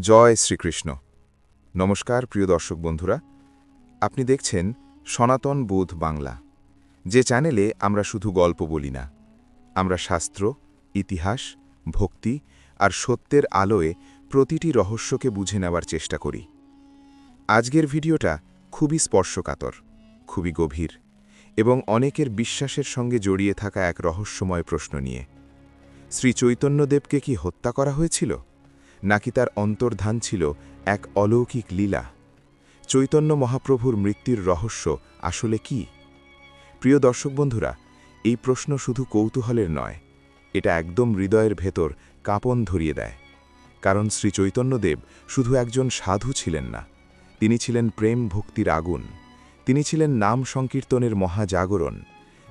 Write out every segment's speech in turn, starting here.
জয় শ্রীকৃষ্ণ। নমস্কার, প্রিয় দর্শক বন্ধুরা। আপনি দেখছেন সনাতন বোধ বাংলা। যে চ্যানেলে আমরা শুধু গল্প বলি না, আমরা শাস্ত্র, ইতিহাস, ভক্তি আর সত্যের আলোয় প্রতিটি রহস্যকে বুঝে নেওয়ার চেষ্টা করি। আজকের ভিডিওটা খুবই স্পর্শকাতর, খুবই গভীর এবং অনেকের বিশ্বাসের সঙ্গে জড়িয়ে থাকা এক রহস্যময় প্রশ্ন নিয়ে। শ্রী চৈতন্যদেবকে কি হত্যা করা হয়েছিল? নাকি তার অন্তর্ধান ছিল এক অলৌকিক লীলা। চৈতন্য মহাপ্রভুর মৃত্যুর রহস্য আসলে কি? প্রিয় দর্শক বন্ধুরা, এই প্রশ্ন শুধু কৌতূহলের নয়, এটা একদম হৃদয়ের ভেতর কাঁপন ধরিয়ে দেয়। কারণ শ্রী চৈতন্যদেব শুধু একজন সাধু ছিলেন না, তিনি ছিলেন প্রেম ভক্তির আগুন, তিনি ছিলেন নাম সংকীর্তনের মহাজাগরণ,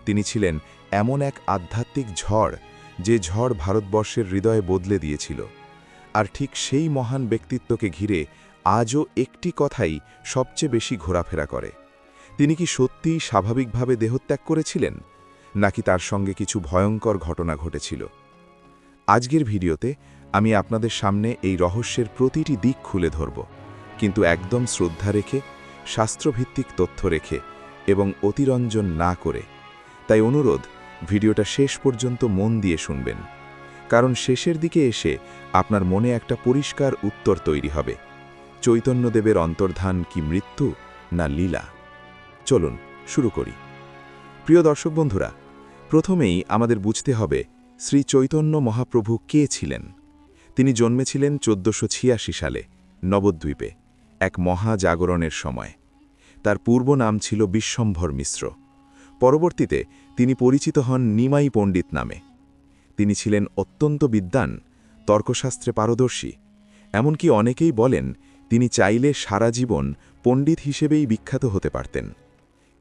তিনি ছিলেন এমন এক আধ্যাত্মিক ঝড় যে ঝড় ভারতবর্ষের হৃদয়ে বদলে দিয়েছিল। আর ঠিক সেই মহান ব্যক্তিত্বকে ঘিরে আজও একটি কথাই সবচেয়ে বেশি ঘোরাফেরা করে। তিনি কি সত্যিই স্বাভাবিকভাবে দেহত্যাগ করেছিলেন? নাকি তার সঙ্গে কিছু ভয়ঙ্কর ঘটনা ঘটেছিল? আজকের ভিডিওতে আমি আপনাদের সামনে এই রহস্যের প্রতিটি দিক খুলে ধরব, কিন্তু একদম শ্রদ্ধা রেখে, শাস্ত্রভিত্তিক তথ্য রেখে এবং অতিরঞ্জন না করে। তাই অনুরোধ, ভিডিওটা শেষ পর্যন্ত মন দিয়ে শুনবেন। কারণ শেষের দিকে এসে আপনার মনে একটা পরিষ্কার উত্তর তৈরি হবে। চৈতন্যদেবের অন্তর্ধান কি মৃত্যু না লীলা? চলুন, শুরু করি। প্রিয় দর্শক বন্ধুরা, প্রথমেই আমাদের বুঝতে হবে শ্রী চৈতন্য মহাপ্রভু কে ছিলেন? তিনি জন্মেছিলেন চোদ্দশো ছিয়াশি সালে, নবদ্বীপে, এক মহাজাগরণের সময়। তার পূর্ব নাম ছিল বিশ্বম্ভর মিশ্র। পরবর্তীতে তিনি পরিচিত হন নিমাই পণ্ডিত নামে। তিনি ছিলেন অত্যন্ত বিদ্বান, তর্কশাস্ত্রে পারদর্শী। এমনকি অনেকেই বলেন, তিনি চাইলে সারা জীবন পণ্ডিত হিসেবেই বিখ্যাত হতে পারতেন।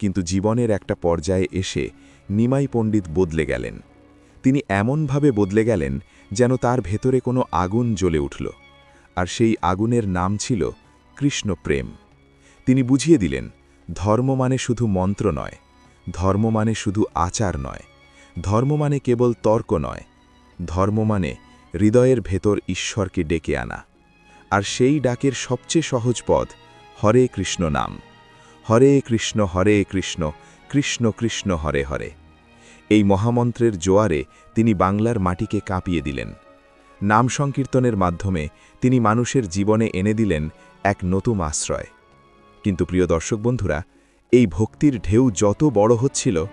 কিন্তু জীবনের একটা পর্যায়ে এসে নিমাই পণ্ডিত বদলে গেলেন। তিনি এমনভাবে বদলে গেলেন যেন তার ভেতরে কোনো আগুন জ্বলে উঠল, আর সেই আগুনের নাম ছিল কৃষ্ণ প্রেম তিনি বুঝিয়ে দিলেন, ধর্ম মানে শুধু মন্ত্র নয়, ধর্ম মানে শুধু আচার নয়, ধর্ম মানে কেবল তর্ক নয়। ধর্ম মানে হৃদয়ের ভেতর ঈশ্বরকে ডেকে আনা। আর সেই ডাকের সবচেয়ে সহজ পথ হরে কৃষ্ণ নাম। হরে কৃষ্ণ হরে কৃষ্ণ কৃষ্ণ কৃষ্ণ, হরে হরে। এই মহামন্ত্রের জোয়ারে তিনি বাংলার মাটিকে কাঁপিয়ে দিলেন। নাম সংকীর্তনের মাধ্যমে তিনি মানুষের জীবনে এনে দিলেন এক নতুন আশ্রয়। কিন্তু প্রিয় দর্শক বন্ধুরা, এই ভক্তির ঢেউ যত বড় হচ্ছিল,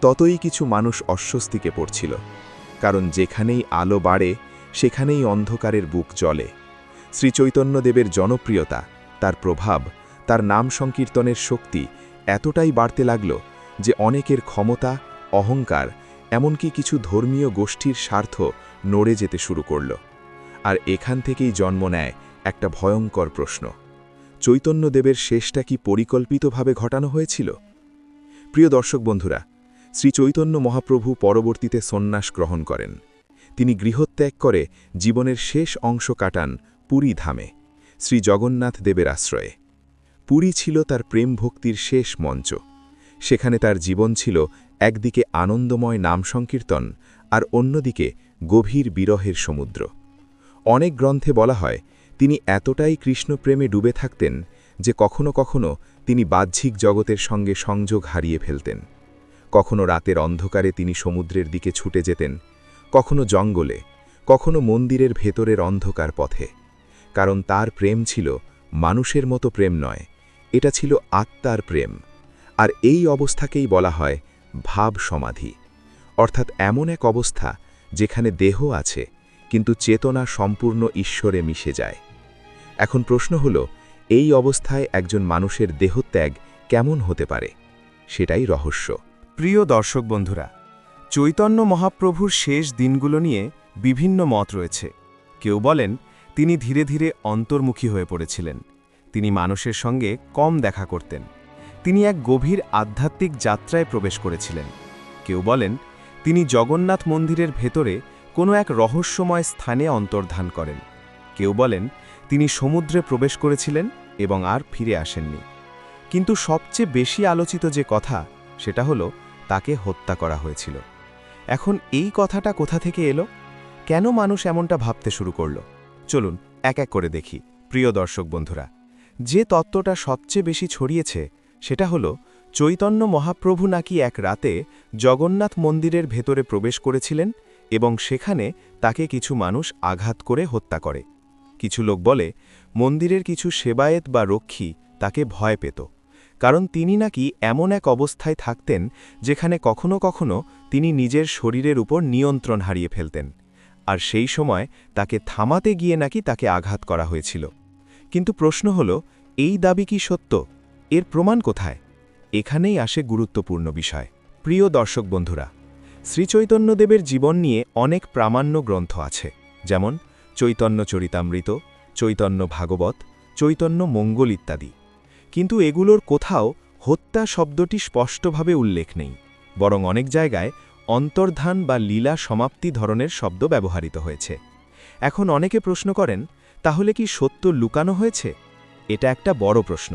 ততই কিছু মানুষ অস্বস্তিকে পড়ছিল। কারণ যেখানেই আলো বাড়ে, সেখানেই অন্ধকারের বুক জ্বলে। শ্রীচৈতন্যদেবের জনপ্রিয়তা, তার প্রভাব, তার নাম সংকীর্তনের শক্তি এতটাই বাড়তে লাগল যে অনেকের ক্ষমতা, অহংকার, এমনকি কিছু ধর্মীয় গোষ্ঠীর স্বার্থ নড়ে যেতে শুরু করল। আর এখান থেকেই জন্ম নেয় একটা ভয়ঙ্কর প্রশ্ন। চৈতন্যদেবের শেষটা কি পরিকল্পিতভাবে ঘটানো হয়েছিল? প্রিয় দর্শক বন্ধুরা শ্রী চৈতন্য মহাপ্রভু পরবর্তীতে সন্ন্যাস গ্রহণ করেন। তিনি গৃহত্যাগ করে জীবনের শেষ অংশ কাটান পুরী ধামে শ্রী জগন্নাথ দেবের আশ্রয়ে। পুরী ছিল তার প্রেম ভক্তির শেষ মঞ্চ। সেখানে তার জীবন ছিল একদিকে আনন্দময় নাম সংকীর্তন আর অন্যদিকে গভীর বিরহের সমুদ্র। অনেক গ্রন্থে বলা হয়, তিনি এতটাই কৃষ্ণপ্রেমে ডুবে থাকতেন যে কখনো কখনো তিনি বাহ্যিক জগতের সঙ্গে সংযোগ হারিয়ে ফেলতেন। কখনো রাতের অন্ধকারে তিনি সমুদ্রের দিকে ছুটে যেতেন, কখনো জঙ্গলে, কখনো মন্দিরের ভেতরের অন্ধকার পথে। কারণ তার প্রেম ছিল মানুষের মতো প্রেম নয়, এটা ছিল আত্মার প্রেম। আর এই অবস্থাকেই বলা হয় ভাব সমাধি। অর্থাৎ এমন এক অবস্থা যেখানে দেহ আছে, কিন্তু চেতনা সম্পূর্ণ ঈশ্বরে মিশে যায়। এখন প্রশ্ন হল, এই অবস্থায় একজন মানুষের দেহত্যাগ কেমন হতে পারে? সেটাই রহস্য। প্রিয় দর্শক বন্ধুরা, চৈতন্য মহাপ্রভুর শেষ দিনগুলো নিয়ে বিভিন্ন মত রয়েছে। কেউ বলেন, তিনি ধীরে ধীরে অন্তর্মুখী হয়ে পড়েছিলেন। তিনি মানুষের সঙ্গে কম দেখা করতেন। তিনি এক গভীর আধ্যাত্মিক যাত্রায় প্রবেশ করেছিলেন। কেউ বলেন, তিনি জগন্নাথ মন্দিরের ভেতরে কোনো এক রহস্যময় স্থানে অন্তর্ধান করেন। কেউ বলেন, তিনি সমুদ্রে প্রবেশ করেছিলেন এবং আর ফিরে আসেননি। কিন্তু সবচেয়ে বেশি আলোচিত যে কথা, সেটা হলো তাকে হত্যা করা হয়েছিল। এখন এই কথাটা কোথা থেকে এলো? কেন মানুষ এমনটা ভাবতে শুরু করল? চলুন, এক এক করে দেখি, প্রিয় দর্শক বন্ধুরা। যে তত্ত্বটা সবচেয়ে বেশি ছড়িয়েছে, সেটা হলো, চৈতন্য মহাপ্রভু নাকি এক রাতে জগন্নাথ মন্দিরের ভেতরে প্রবেশ করেছিলেন এবং সেখানে তাকে কিছু মানুষ আঘাত করে হত্যা করে। কিছু লোক বলে, মন্দিরের কিছু সেবায়েত বা রক্ষী তাকে ভয় পেত। কারণ তিনি নাকি এমন এক অবস্থায় থাকতেন যেখানে কখনো কখনো তিনি নিজের শরীরের উপর নিয়ন্ত্রণ হারিয়ে ফেলতেন, আর সেই সময় তাকে থামাতে গিয়ে নাকি তাকে আঘাত করা হয়েছিল। কিন্তু প্রশ্ন হল, এই দাবি কি সত্য? এর প্রমাণ কোথায়? এখানেই আসে গুরুত্বপূর্ণ বিষয়। প্রিয় দর্শক বন্ধুরা, শ্রীচৈতন্যদেবের জীবন নিয়ে অনেক প্রামাণ্য গ্রন্থ আছে, যেমন চৈতন্য চরিতামৃত, চৈতন্য ভাগবত, চৈতন্য মঙ্গল ইত্যাদি। কিন্তু এগুলোর কোথাও হত্যা শব্দটি স্পষ্টভাবে উল্লেখ নেই, বরং অনেক জায়গায় অন্তর্ধান বা লীলা সমাপ্তি ধরনের শব্দ ব্যবহৃত হয়েছে। এখন অনেকে প্রশ্ন করেন, তাহলে কি সত্য লুকানো হয়েছে? এটা একটা বড় প্রশ্ন,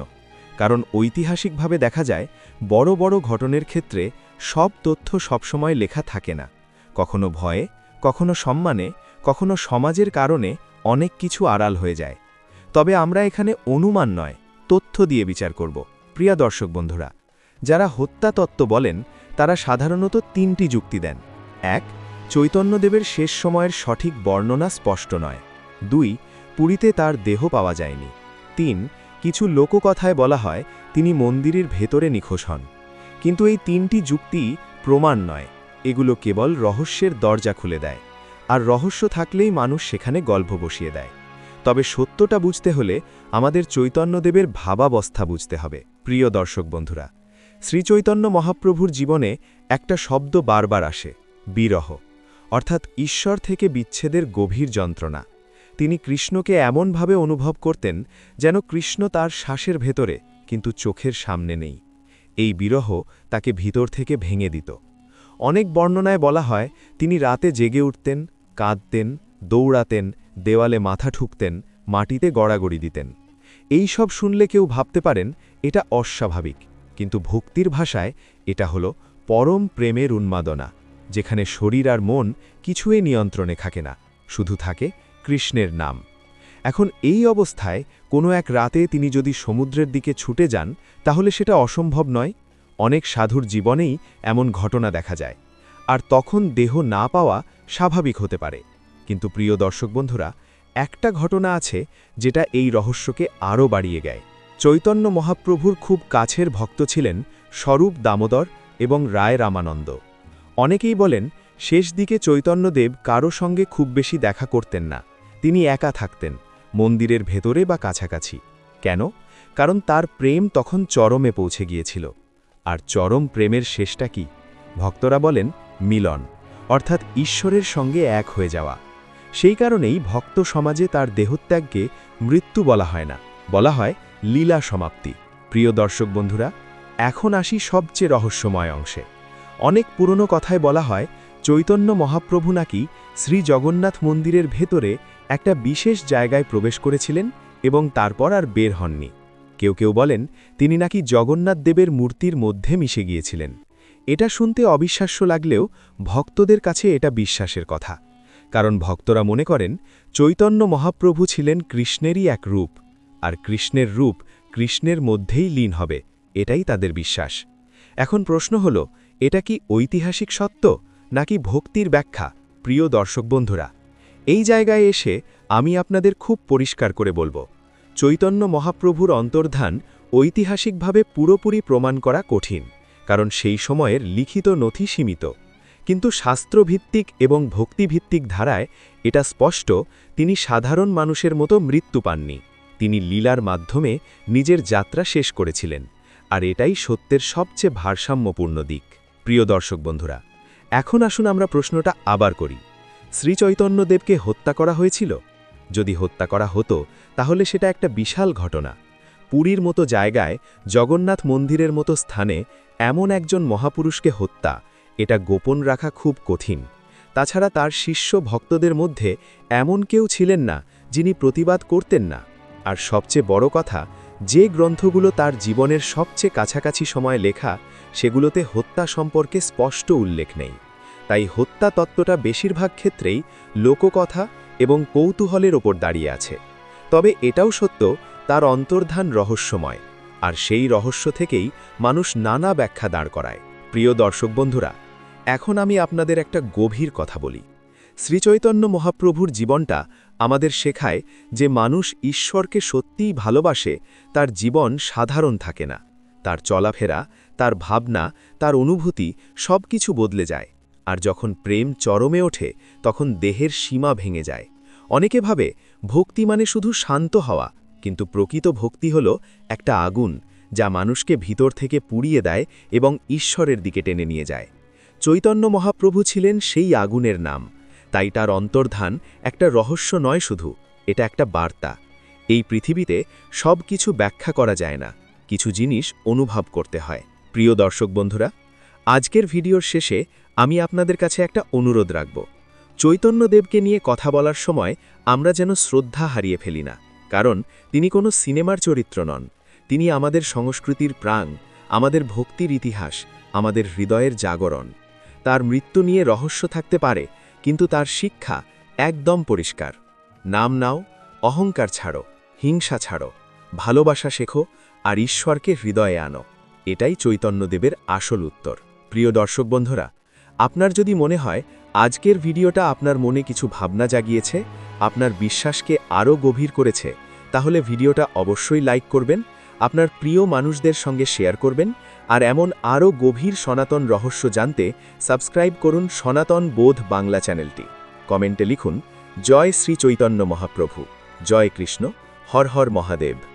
কারণ ঐতিহাসিকভাবে দেখা যায়, বড় বড় ঘটনের ক্ষেত্রে সব তথ্য সবসময় লেখা থাকে না। কখনো ভয়ে, কখনো সম্মানে, কখনো সমাজের কারণে অনেক কিছু আড়াল হয়ে যায়। তবে আমরা এখানে অনুমান নয় তথ্য দিয়ে বিচার করব। প্রিয়া দর্শক বন্ধুরা, যারা হত্যা তত্ত্ব বলেন, তারা সাধারণত তিনটি যুক্তি দেন। এক, চৈতন্যদেবের শেষ সময়ের সঠিক বর্ণনা স্পষ্ট নয়। দুই, পুরীতে তার দেহ পাওয়া যায়নি। তিন, কিছু লোককথায় বলা হয় তিনি মন্দিরের ভেতরে নিখোঁজ হন। কিন্তু এই তিনটি যুক্তি প্রমাণ নয়। এগুলো কেবল রহস্যের দরজা খুলে দেয়। আর রহস্য থাকলেই মানুষ সেখানে গল্প বসিয়ে দেয়। তবে সত্যটা বুঝতে হলে আমাদের চৈতন্যদেবের ভাবাবস্থা বুঝতে হবে, প্রিয় দর্শক বন্ধুরা। শ্রীচৈতন্য মহাপ্রভুর জীবনে একটা শব্দ বারবার আসে, বিরহ, অর্থাৎ ঈশ্বর থেকে বিচ্ছেদের গভীর যন্ত্রণা। তিনি কৃষ্ণকে এমনভাবে অনুভব করতেন যেন কৃষ্ণ তার শ্বাসের ভেতরে, কিন্তু চোখের সামনে নেই। এই বিরহ তাকে ভিতর থেকে ভেঙে দিত। অনেক বর্ণনায় বলা হয়, তিনি রাতে জেগে উঠতেন, কাঁদতেন, দৌড়াতেন দেওয়ালে মাথা ঠুকতেন, মাটিতে গড়াগড়ি দিতেন। এই সব শুনলে কেউ ভাবতে পারেন, এটা অস্বাভাবিক। কিন্তু ভক্তির ভাষায় এটা হলো পরম প্রেমের উন্মাদনা, যেখানে শরীর আর মন কিছুই নিয়ন্ত্রণে থাকে না, শুধু থাকে কৃষ্ণের নাম। এখন এই অবস্থায় কোনো এক রাতে তিনি যদি সমুদ্রের দিকে ছুটে যান, তাহলে সেটা অসম্ভব নয়। অনেক সাধুর জীবনেই এমন ঘটনা দেখা যায়, আর তখন দেহ না পাওয়া স্বাভাবিক হতে পারে। কিন্তু প্রিয় দর্শক বন্ধুরা, একটা ঘটনা আছে যেটা এই রহস্যকে আরও বাড়িয়ে গায় চৈতন্য মহাপ্রভুর খুব কাছের ভক্ত ছিলেন স্বরূপ দামোদর এবং রায় রামানন্দ। অনেকেই বলেন, শেষ দিকে চৈতন্যদেব কারও সঙ্গে খুব বেশি দেখা করতেন না, তিনি একা থাকতেন, মন্দিরের ভেতরে বা কাছাকাছি। কেন? কারণ তার প্রেম তখন চরমে পৌঁছে গিয়েছিল। আর চরম প্রেমের শেষটা কি? ভক্তরা বলেন, মিলন, অর্থাৎ ঈশ্বরের সঙ্গে এক হয়ে যাওয়া। সেই কারণেই ভক্ত সমাজে তার দেহত্যাগকে মৃত্যু বলা হয় না, বলা হয় লীলা সমাপ্তি। প্রিয় দর্শক বন্ধুরা, এখন আসি সবচেয়ে রহস্যময় অংশে। অনেক পুরনো কথায় বলা হয়, চৈতন্য মহাপ্রভু নাকি শ্রী জগন্নাথ মন্দিরের ভেতরে একটা বিশেষ জায়গায় প্রবেশ করেছিলেন এবং তারপর আর বের হননি। কেউ কেউ বলেন, তিনি নাকি জগন্নাথ দেবের মূর্তির মধ্যে মিশে গিয়েছিলেন। এটা শুনতে অবিশ্বাস্য লাগলেও ভক্তদের কাছে এটা বিশ্বাসের কথা। কারণ ভক্তরা মনে করেন, চৈতন্য মহাপ্রভু ছিলেন কৃষ্ণেরই এক রূপ, আর কৃষ্ণের রূপ কৃষ্ণের মধ্যেই লীন হবে, এটাই তাদের বিশ্বাস। এখন প্রশ্ন হল, এটা কি ঐতিহাসিক সত্য, নাকি ভক্তির ব্যাখ্যা? প্রিয় দর্শক বন্ধুরা, এই জায়গায় এসে আমি আপনাদের খুব পরিষ্কার করে বলব, চৈতন্য মহাপ্রভুর অন্তর্ধান ঐতিহাসিকভাবে পুরোপুরি প্রমাণ করা কঠিন, কারণ সেই সময়ের লিখিত নথি সীমিত। কিন্তু শাস্ত্রভিত্তিক এবং ভক্তিভিত্তিক ধারায় এটা স্পষ্ট, তিনি সাধারণ মানুষের মতো মৃত্যু পাননি। তিনি লীলার মাধ্যমে নিজের যাত্রা শেষ করেছিলেন, আর এটাই সত্যের সবচেয়ে ভারসাম্যপূর্ণ দিক। প্রিয় দর্শক বন্ধুরা, এখন আসুন আমরা প্রশ্নটা আবার করি। শ্রীচৈতন্যদেবকে হত্যা করা হয়েছিল? যদি হত্যা করা হতো, তাহলে সেটা একটা বিশাল ঘটনা। পুরীর মতো জায়গায় জগন্নাথ মন্দিরের মতো স্থানে এমন একজন মহাপুরুষকে হত্যা এটা গোপন রাখা খুব কঠিন। তাছাড়া তার শিষ্য ভক্তদের মধ্যে এমন কেউ ছিলেন না যিনি প্রতিবাদ করতেন না। আর সবচেয়ে বড় কথা, যে গ্রন্থগুলো তার জীবনের সবচেয়ে কাছাকাছি সময় লেখা, সেগুলোতে হত্যা সম্পর্কে স্পষ্ট উল্লেখ নেই। তাই হত্যা তত্ত্বটা বেশিরভাগ ক্ষেত্রেই লোককথা এবং কৌতূহলের ওপর দাঁড়িয়ে আছে। তবে এটাও সত্য, তার অন্তর্ধান রহস্যময়, আর সেই রহস্য থেকেই মানুষ নানা ব্যাখ্যা দাঁড় করায়। প্রিয় দর্শক বন্ধুরা এখন আমি আপনাদের একটা গভীর কথা বলি। শ্রীচৈতন্য মহাপ্রভুর জীবনটা আমাদের শেখায় যে মানুষ ঈশ্বরকে সত্যিই ভালোবাসে, তার জীবন সাধারণ থাকে না। তার চলাফেরা, তার ভাবনা, তার অনুভূতি সব কিছু বদলে যায়। আর যখন প্রেম চরমে ওঠে, তখন দেহের সীমা ভেঙে যায়। অনেকে ভাবে, ভক্তি মানে শুধু শান্ত হওয়া, কিন্তু প্রকৃত ভক্তি হল একটা আগুন, যা মানুষকে ভিতর থেকে পুড়িয়ে দেয় এবং ঈশ্বরের দিকে টেনে নিয়ে যায়। চৈতন্য মহাপ্রভু ছিলেন সেই আগুনের নাম। তাই তার অন্তর্ধান একটা রহস্য নয় শুধু, এটা একটা বার্তা। এই পৃথিবীতে সব কিছু ব্যাখ্যা করা যায় না, কিছু জিনিস অনুভব করতে হয়। প্রিয় দর্শক বন্ধুরা, আজকের ভিডিওর শেষে আমি আপনাদের কাছে একটা অনুরোধ রাখব। চৈতন্যদেবকে নিয়ে কথা বলার সময় আমরা যেন শ্রদ্ধা হারিয়ে ফেলি না, কারণ তিনি কোনো সিনেমার চরিত্র নন। তিনি আমাদের সংস্কৃতির প্রাণ, আমাদের ভক্তির ইতিহাস, আমাদের হৃদয়ের জাগরণ। তার মৃত্যু নিয়ে রহস্য থাকতে পারে, কিন্তু তার শিক্ষা একদম পরিষ্কার। নাম নাও, অহংকার ছাড়ো, হিংসা ছাড়ো, ভালোবাসা শেখো আর ঈশ্বরকে হৃদয়ে আনো। এটাই চৈতন্যদেবের আসল উত্তর। প্রিয় দর্শক বন্ধুরা, আপনার যদি মনে হয় আজকের ভিডিওটা আপনার মনে কিছু ভাবনা জাগিয়েছে, আপনার বিশ্বাসকে আরও গভীর করেছে, তাহলে ভিডিওটা অবশ্যই লাইক করবেন, আপনার প্রিয় মানুষদের সঙ্গে শেয়ার করবেন আর এমন আরও গভীর সনাতন রহস্য জানতে সাবস্ক্রাইব করুন সনাতন বোধ বাংলা চ্যানেলটি। কমেন্টে লিখুন, জয় শ্রী চৈতন্য মহাপ্রভু, জয় কৃষ্ণ, হর হর মহাদেব।